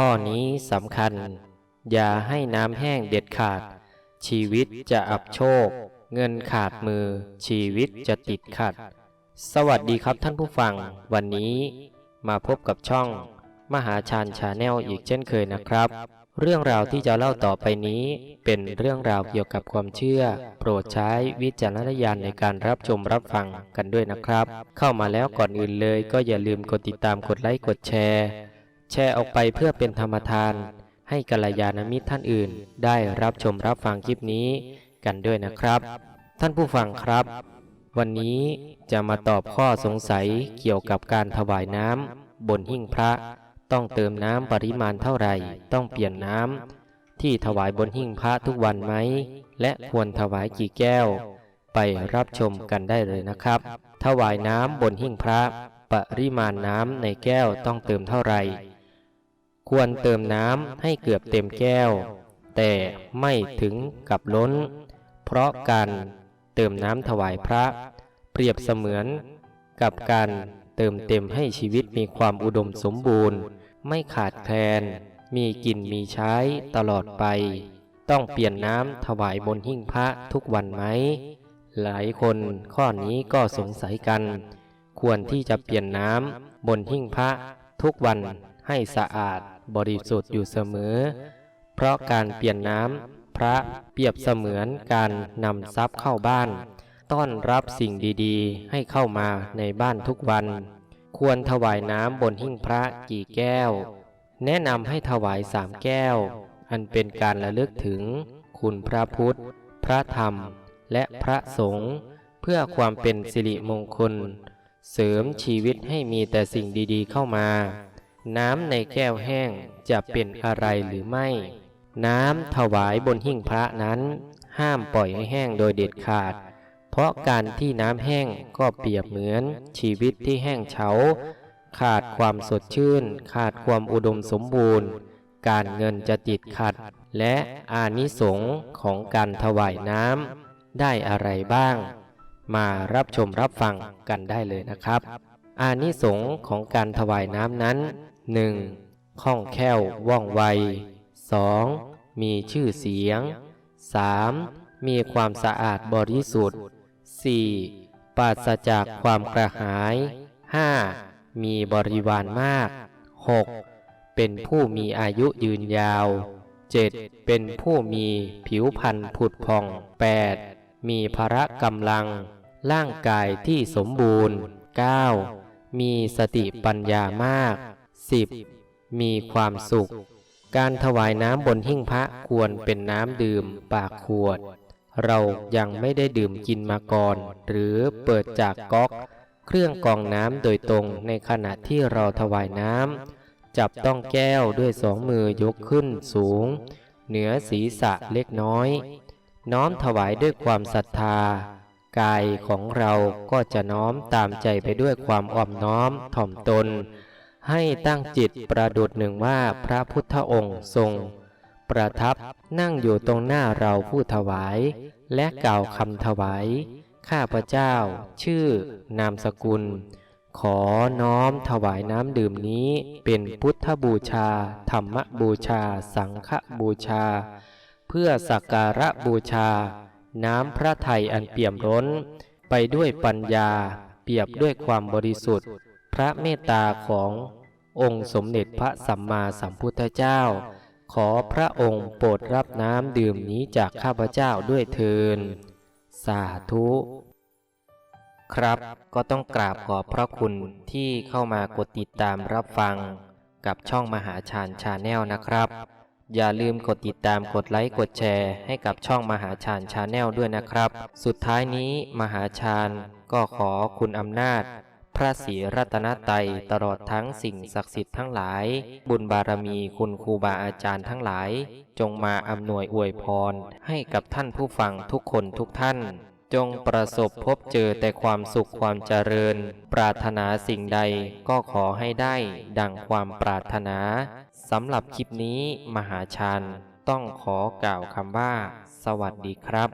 ข้อนี้สำคัญ อย่าให้น้ำแห้งเด็ดขาด ชีวิตจะอับโชค เงินขาดมือ ชีวิตจะติดขัด สวัสดีครับท่านผู้ฟัง วันนี้มาพบกับช่อง มหาชาญชาแนลอีกเช่นเคยนะครับ เรื่องราวที่จะเล่าต่อไปนี้ เป็นเรื่องราวเกี่ยวกับความเชื่อ โปรดใช้วิจารณญาณในการรับชมรับฟังกันด้วยนะครับ เข้ามาแล้วก่อนอื่นเลย ก็อย่าลืมกดติดตามกดไลค์กดแชร์ แชร์ออกไปเพื่อเป็นธรรมทาน ให้กัลยาณมิตรท่านอื่น ได้รับชมรับฟังคลิปนี้กันด้วยนะครับ ท่านผู้ฟังครับ วันนี้จะมาตอบข้อสงสัยเกี่ยวกับการถวายน้ำบนหิ้งพระ ต้องเติมน้ำปริมาณเท่าไหร่ ต้องเปลี่ยนน้ำที่ถวายบนหิ้งพระทุกวันไหม และควรถวายกี่แก้ว ไปรับชมกันได้เลยนะครับ ถวายน้ำบนหิ้งพระ ปริมาณน้ำในแก้วต้องเติมเท่าไหร่ ควรเติมน้ำให้เกือบเต็มแก้ว แต่ไม่ถึงกับล้น เพราะการเติมน้ำถวายพระ เปรียบเสมือนกับการเติมเต็มให้ชีวิตมีความอุดมสมบูรณ์ ไม่ขาดแคลน มีกินมีใช้ตลอดไป ต้องเปลี่ยนน้ำถวายบนหิ้งพระทุกวันไหม หลายคนข้อนี้ก็สงสัยกัน ควรที่จะเปลี่ยนน้ำบนหิ้งพระทุกวันให้สะอาด บริสุทธิ์อยู่เสมอ เพราะการเปลี่ยนน้ำพระเปรียบเสมือนการนำทรัพย์เข้าบ้าน ต้อนรับสิ่งดีๆ ให้เข้ามาในบ้านทุกวัน ควรถวายน้ำบนหิ้งพระกี่แก้ว แนะนำให้ถวายสามแก้ว อันเป็นการระลึกถึง คุณพระพุทธ พระธรรม และพระสงฆ์เพื่อความเป็นสิริมงคล เสริมชีวิตให้มีแต่สิ่งดีๆเข้ามา น้ำในแก้วแห้งจะเป็นอะไรหรือไม่ น้ำถวายบนหิ้งพระนั้น ห้ามปล่อยให้แห้งโดยเด็ดขาด เพราะการที่น้ำแห้งก็เปรียบเหมือนชีวิตที่แห้งเฉา ขาดความสดชื่น ขาดความอุดมสมบูรณ์ การเงินจะติดขัด และอานิสงส์ของการถวายน้ำได้อะไรบ้าง มารับชมรับฟังกันได้เลยนะครับอานิสงส์ของการถวายน้ำนั้น 1. คล่องแคล่วว่องไว 2. มีชื่อเสียง 3. มีความสะอาดบริสุทธิ์ 4. ปราศจากความกระหาย 5. มีบริวารมาก 6. เป็นผู้มีอายุยืนยาว 7. เป็นผู้มีผิวพรรณผุดผ่อง 8. มีพละกำลัง ร่างกายที่สมบูรณ์ 9. มีสติปัญญามาก 10. มีความสุข การถวายน้ำบนหิ้งพระควรเป็นน้ำดื่มปากขวด เรายังไม่ได้ดื่มกินมาก่อน หรือเปิดจากก๊อก เครื่องกรองน้ำโดยตรงในขณะที่เราถวายน้ำจับต้องแก้วด้วยสองมือยกขึ้นสูง เหนือศีรษะเล็กน้อย น้อมถวายด้วยความศรัทธากายของเราก็จะน้อมตามใจไปด้วยความอ่อมน้อมถ่อมตน ให้ตั้งจิตประดุดหนึ่งว่าพระพุทธองค์ทรง ประทับนั่งอยู่ตรงหน้าเราผู้ถวาย และกล่าวคำถวาย ข้าพเจ้า ชื่อ นามสกุล ขอน้อมถวายน้ำดื่มนี้เป็นพุทธบูชา ธรรมบูชา สังฆบูชา เพื่อสักการะบูชา น้ำพระไทยอันเปี่ยมล้น ไปด้วยปัญญา เปียบด้วยความบริสุทธิ์ พระเมตตาของ องค์สมเด็จพระสัมมาสัมพุทธเจ้า ขอพระองค์โปรดรับน้ำดื่มนี้จากข้าพเจ้าด้วยเทิน สาธุ ครับก็ต้องกราบขอบพระคุณที่เข้ามากดติดตามรับฟัง กับช่องมหาชาญชาแนลนะครับ อย่าลืมกดติดตามกดไลค์กดแชร์ ให้กับช่องมหาชาญชาแนลด้วยนะครับ สุดท้ายนี้มหาชาญก็ขอคุณอำนาจ พระศรีรัตนตรัยตลอดทั้งสิ่งศักดิ์สิทธิ์ทั้งหลาย บุญบารมีคุณครูบาอาจารย์ทั้งหลาย จงมาอำนวยอวยพร ให้กับท่านผู้ฟังทุกคนทุกท่าน จงประสบพบเจอแต่ความสุขความเจริญ ปรารถนาสิ่งใดก็ขอให้ได้ ดังความปรารถนาสำหรับคลิปนี้มหาชาญต้องขอกล่าวคำว่า สวัสดีครับ